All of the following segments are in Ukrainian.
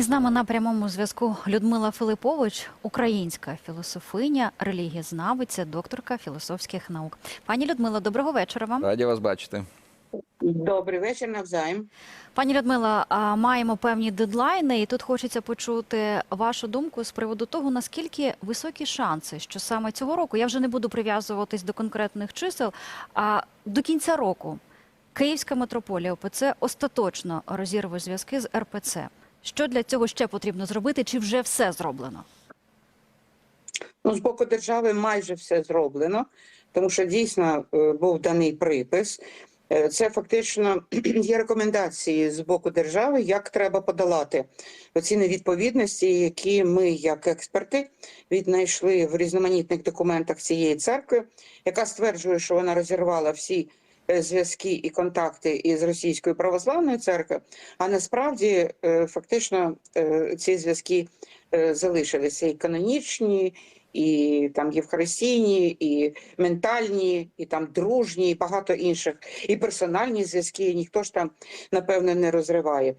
І з нами на прямому зв'язку Людмила Филипович, українська філософиня, релігієзнавиця, докторка філософських наук. Пані Людмила, доброго вечора вам. Раді вас бачити. Добрий вечір навзаєм. Пані Людмила, маємо певні дедлайни, і тут хочеться почути вашу думку з приводу того, наскільки високі шанси, що саме цього року я вже не буду прив'язуватись до конкретних чисел, а до кінця року Київська митрополія ОПЦ остаточно розірве зв'язки з РПЦ. Що для цього ще потрібно зробити? Чи вже все зроблено? Ну, з боку держави майже все зроблено, тому що дійсно е, був даний припис. Е, Це фактично є рекомендації з боку держави, як треба подолати оці невідповідності, які ми, як експерти, віднайшли в різноманітних документах цієї церкви, яка стверджує, що вона розірвала всі зв'язки і контакти із російською православною церквою. А насправді е, фактично е, ці зв'язки е, залишилися і канонічні, і там євхаристійні, і ментальні, і там дружні, і багато інших, і персональні зв'язки. Ніхто ж там напевно не розриває.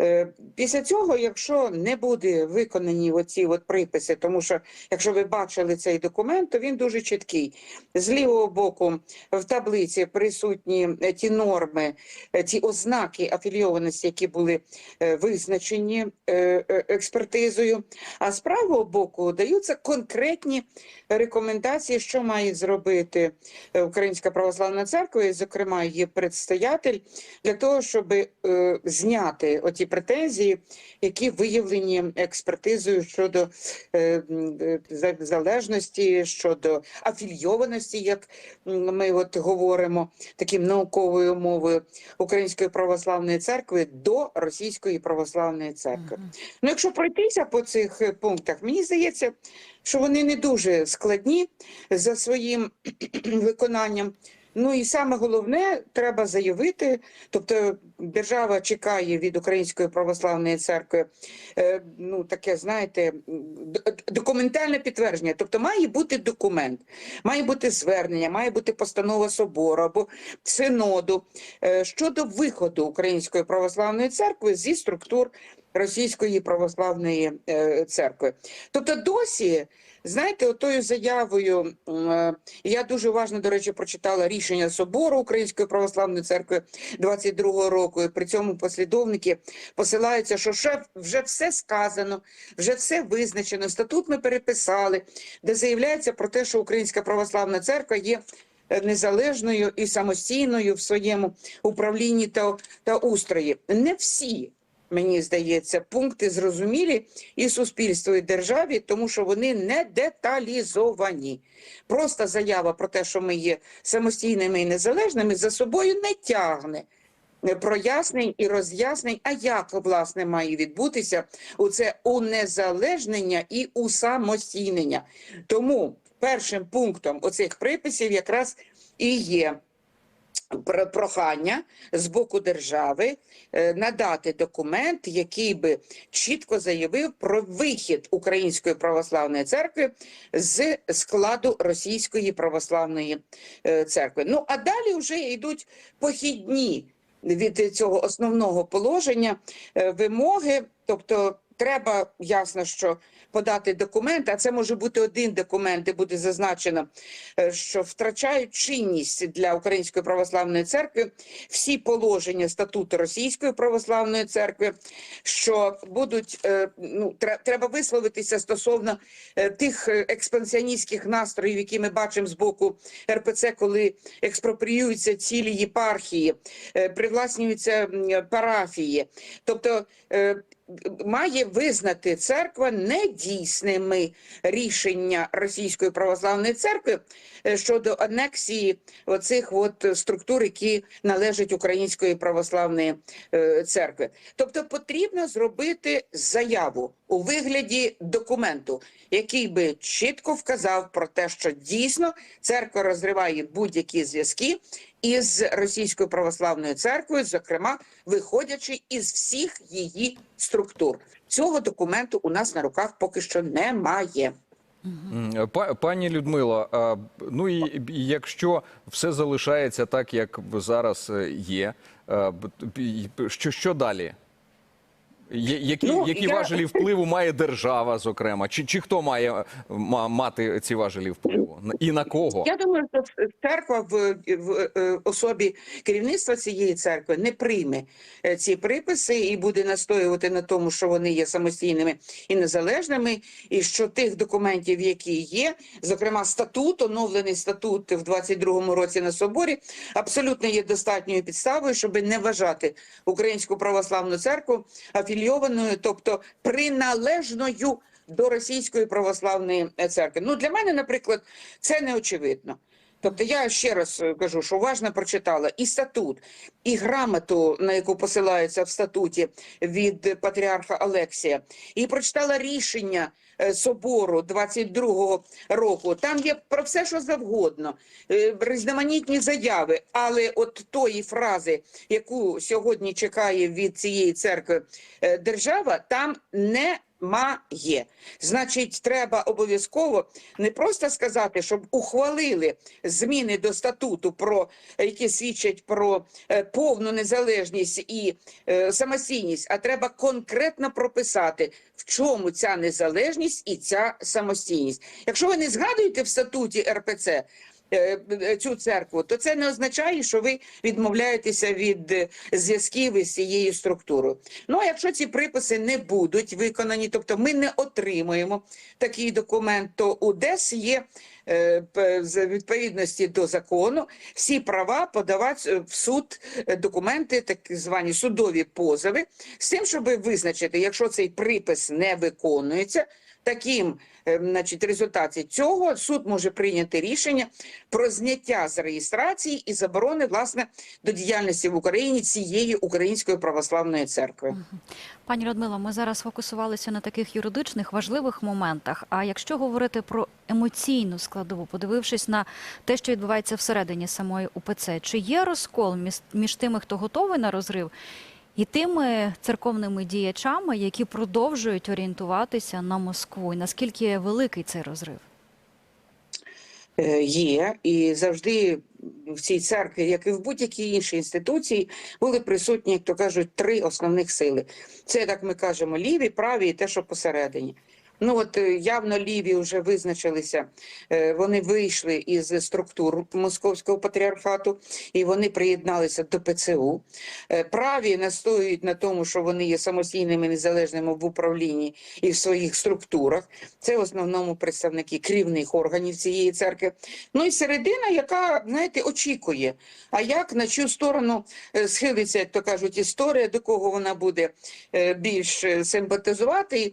Е, Після цього, якщо не буде виконані оці от приписи, тому що якщо ви бачили цей документ, то він дуже чіткий. З лівого боку в таблиці присутні е, ті норми, е, ті ознаки афілійованості, які були визначені експертизою. А з правого боку даються конкретні рекомендації, що має зробити е, Українська православна церква, і, зокрема, її предстоятель, для того, щоб е, зняти оті претензії, які виявлені експертизою щодо е, залежності, щодо афільйованості, як ми от говоримо таким науковою мовою Української православної церкви до Російської православної церкви. Ну, якщо пройтися по цих пунктах, мені здається, що вони не дуже складні за своїм виконанням. Ну і саме головне, треба заявити, тобто держава чекає від Української православної церкви, е, ну таке, знаєте, документальне підтвердження. Тобто має бути документ, має бути звернення, має бути постанова собору або синоду е, щодо виходу Української православної церкви зі структур Російської православної е, церкви. Тобто досі, знаєте, отою заявою, е, я дуже уважно, до речі, прочитала рішення собору Української православної церкви 22-го року. І при цьому послідовники посилаються, що вже все сказано, вже все визначено. Статут ми переписали, де заявляється про те, що Українська православна церква є. е, Незалежною і самостійною в своєму управлінні та, та устрої. Не всі мені здається, пункти зрозумілі і суспільству, і державі, тому що вони не деталізовані. Просто заява про те, що ми є самостійними і незалежними, за собою не тягне прояснень і роз'яснень, а як власне має відбутися у це унезалежнення і усамостійнення. Тому першим пунктом оцих приписів якраз і є прохання з боку держави е, надати документ, який би чітко заявив про вихід Української православної церкви з складу Російської православної е, церкви. Ну а далі вже йдуть похідні від цього основного положення е, вимоги, тобто. Треба ясно, що подати документ, а це може бути один документ, де буде зазначено, е, що втрачають чинність для Української православної церкви всі положення статуту Російської православної церкви, що будуть е, ну треба висловитися стосовно е, тих експансіоністських настроїв, які ми бачимо з боку РПЦ, коли експропріюються цілі єпархії, привласнюються парафії, тобто. Має визнати церква недійсними рішення Російської православної церкви е, щодо анексії оцих от структур, які належать Української православної е, церкви. Тобто потрібно зробити заяву у вигляді документу, який би чітко вказав про те, що дійсно церква розриває будь-які зв'язки із Російською православною церквою, зокрема виходячи із всіх її структур. Цього документу у нас на руках поки що немає. Па- Пані Людмило, ну і якщо все залишається так, як зараз е, є, і- що, що далі? Які, Ну, які я- важелі впливу має держава, зокрема? Чи, чи хто має ма- мати ці важелі впливу? І на кого? Я думаю, що церква в, в е, особі керівництва цієї церкви не прийме е, ці приписи і буде настоювати на тому, що вони є самостійними і незалежними, і що тих документів, які є, зокрема статут, оновлений статут в 22-му році на соборі, абсолютно є достатньою підставою, щоб не вважати Українську православну церкву афільйованою, тобто приналежною до Російської православної церкви. Ну для мене, наприклад, це не очевидно. Тобто я ще раз е, кажу, що уважно прочитала і статут, і грамоту, на яку посилається в статуті від патріарха Олексія, і прочитала рішення е, собору 22-го року. Там є про все, що завгодно, е, різноманітні заяви. Але от тої фрази, яку сьогодні чекає від цієї церкви держава, там не Має. Значить, треба обов'язково не просто сказати, щоб ухвалили зміни до статуту, про які свідчать про е, повну незалежність і е, самостійність, а треба конкретно прописати, в чому ця незалежність і ця самостійність. Якщо ви не згадуєте в статуті РПЦ. Е, е, Цю церкву, то це не означає, що ви відмовляєтеся від е, зв'язків із цією структурою. Ну а якщо ці приписи не будуть виконані, тобто ми не отримуємо такий документ, то у ДЕС є з відповідності до закону всі права подавати в суд документи, так звані судові позови, з тим, щоб визначити, якщо цей припис не виконується. Таким, е, значить, результаті цього суд може прийняти рішення про зняття з реєстрації і заборони власне до діяльності в Україні цієї української православної церкви. Пані Радмила, ми зараз фокусувалися на таких юридичних важливих моментах. А якщо говорити про емоційну складову, подивившись на те, що відбувається всередині самої УПЦ, чи є розкол між тими, хто готовий на розрив, і тими церковними діячами, які продовжують орієнтуватися на Москву? І наскільки великий цей розрив? Е, Є і завжди в цій церкві, як і в будь-якій іншій інституції, були присутні, як то кажуть, три основних сили. Це так ми кажемо, ліві, праві і те, що посередині. Ну от е, явно ліві вже визначилися. е, Вони вийшли із структур московського патріархату і вони приєдналися до ПЦУ. Е, Праві настоюють на тому, що вони є самостійними незалежними в управлінні і в своїх структурах. Це в основному представники керівних органів цієї церкви. Ну і середина, яка, знаєте, очікує. А як на чию сторону схилиться, як то кажуть, історія, до кого вона буде більш симпатизувати.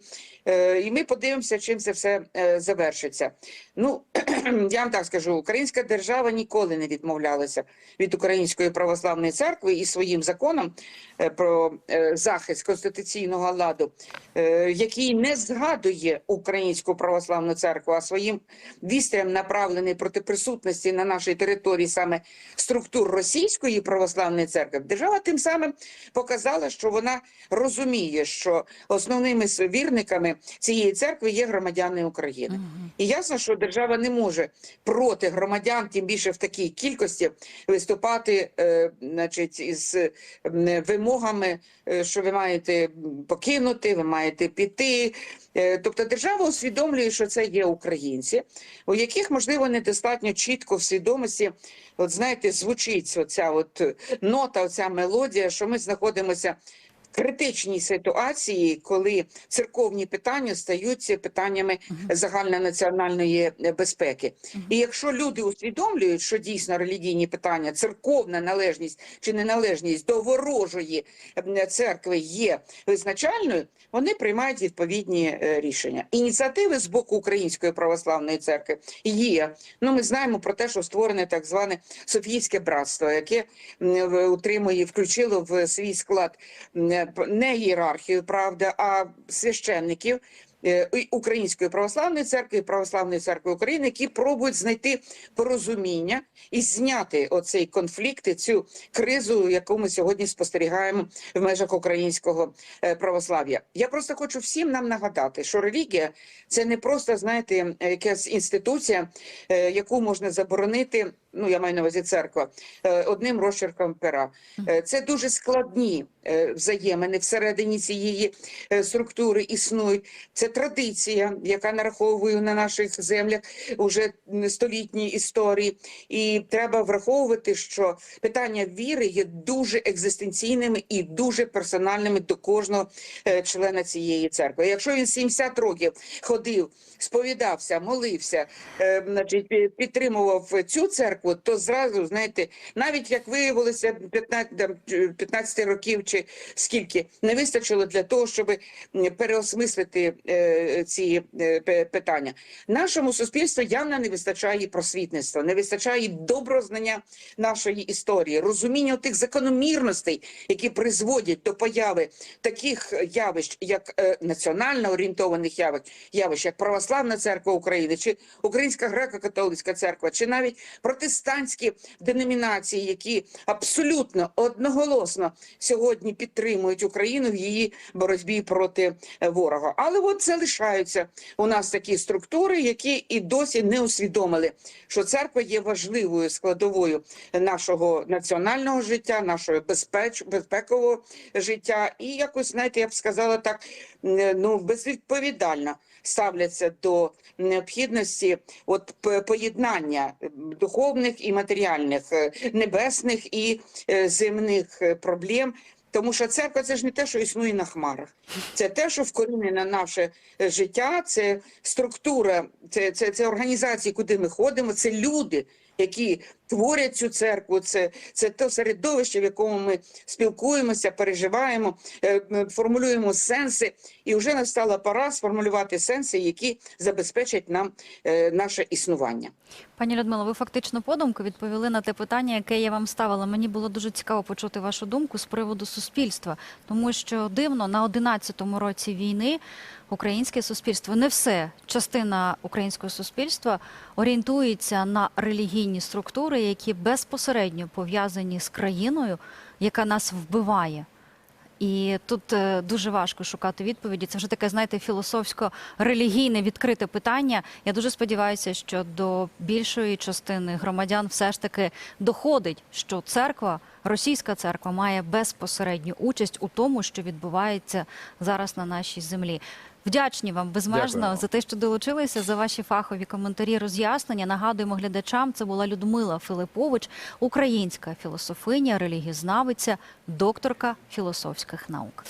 І ми подивимося, чим це все е, завершиться. Ну, я вам так скажу, українська держава ніколи не відмовлялася від Української православної церкви і своїм законом е, про е, захист конституційного ладу, е, який не згадує Українську православну церкву, а своїм вістрям направлений проти присутності на нашій території саме структур Російської православної церкви. Держава тим самим показала, що вона розуміє, що основними вірниками цієї церкви є громадяни України. І ясно, що держава не може проти громадян, тим більше в такій кількості, виступати, е, значить, із вимогами, е, що ви маєте покинути, ви маєте піти. Е, Тобто держава усвідомлює, що це є українці, у яких можливо недостатньо чітко в свідомості, от знаєте, звучить оця от нота, оця мелодія, що ми знаходимося критичній ситуації, коли церковні питання стаються питаннями загальнонаціональної безпеки. І якщо люди усвідомлюють, що дійсно релігійні питання, церковна належність чи неналежність до ворожої церкви є визначальною, вони приймають відповідні е, рішення. Ініціативи з боку Української православної церкви є. Ну, ми знаємо про те, що створене так зване Софійське братство, яке утримує, включило в свій склад не ієрархію, правда, а священників. е, Української православної церкви Православної церкви України, які пробують знайти порозуміння і зняти оцей конфлікт, і цю кризу, яку ми сьогодні спостерігаємо в межах українського е, православ'я. Я просто хочу всім нам нагадати, що релігія це не просто знаєте якась інституція, е, яку можна заборонити ну я маю на увазі церква, е, одним розчерком пера. Е, Це дуже складні е, взаємини всередині цієї структури існують. Це традиція, яка нараховує на наших землях уже столітні історії. І треба враховувати, що питання віри є дуже екзистенційними і дуже персональними до кожного члена цієї церкви. Якщо він 70 років ходив, сповідався, молився, значить, підтримував цю церкву, то зразу, знаєте, навіть як виявилося 15, 15 років чи скільки, не вистачило для того, щоб переосмислити е, ці е, питання. Нашому суспільству явно не вистачає просвітництва, не вистачає доброго знання нашої історії, розуміння тих закономірностей, які призводять до появи таких явищ, як е, національно орієнтованих явищ, явищ, як Православна церква України, чи Українська греко-католицька церква, чи навіть протестантські деномінації, які абсолютно одноголосно сьогодні підтримують Україну в її боротьбі проти е, ворога. Але от залишаються у нас такі структури, які і досі не усвідомили, що церква є важливою складовою нашого національного життя, нашого безпеч, безпекового життя, і якось, знаєте, я б сказала так, ну безвідповідально ставляться до необхідності от поєднання духовних і матеріальних, е, небесних і е, земних е, проблем. Тому що церква це ж не те, що існує на хмарах, це те, що вкорінене наше е, життя, це структура, це, це, це організації, куди ми ходимо, це люди, які творять цю церкву, це, це те середовище, в якому ми спілкуємося, переживаємо, е, формулюємо сенси. І вже настала пора сформулювати сенси, які забезпечать нам е, наше існування. Пані Людмило, ви фактично подумки відповіли на те питання, яке я вам ставила. Мені було дуже цікаво почути вашу думку з приводу суспільства, тому що дивно на 11-му році війни українське суспільство, не все частина українського суспільства орієнтується на релігійні структури, які безпосередньо пов'язані з країною, яка нас вбиває. І тут е, дуже важко шукати відповіді. Це вже таке, знаєте, філософсько-релігійне відкрите питання. Я дуже сподіваюся, що до більшої частини громадян все ж таки доходить, що церква, російська церква, має безпосередню участь у тому, що відбувається зараз на нашій землі. Вдячні вам безмежно Дякую. за те, що долучилися за ваші фахові коментарі, роз'яснення. Нагадуємо глядачам, це була Людмила Филипович, українська філософиня, релігізнавиця, докторка філософських наук.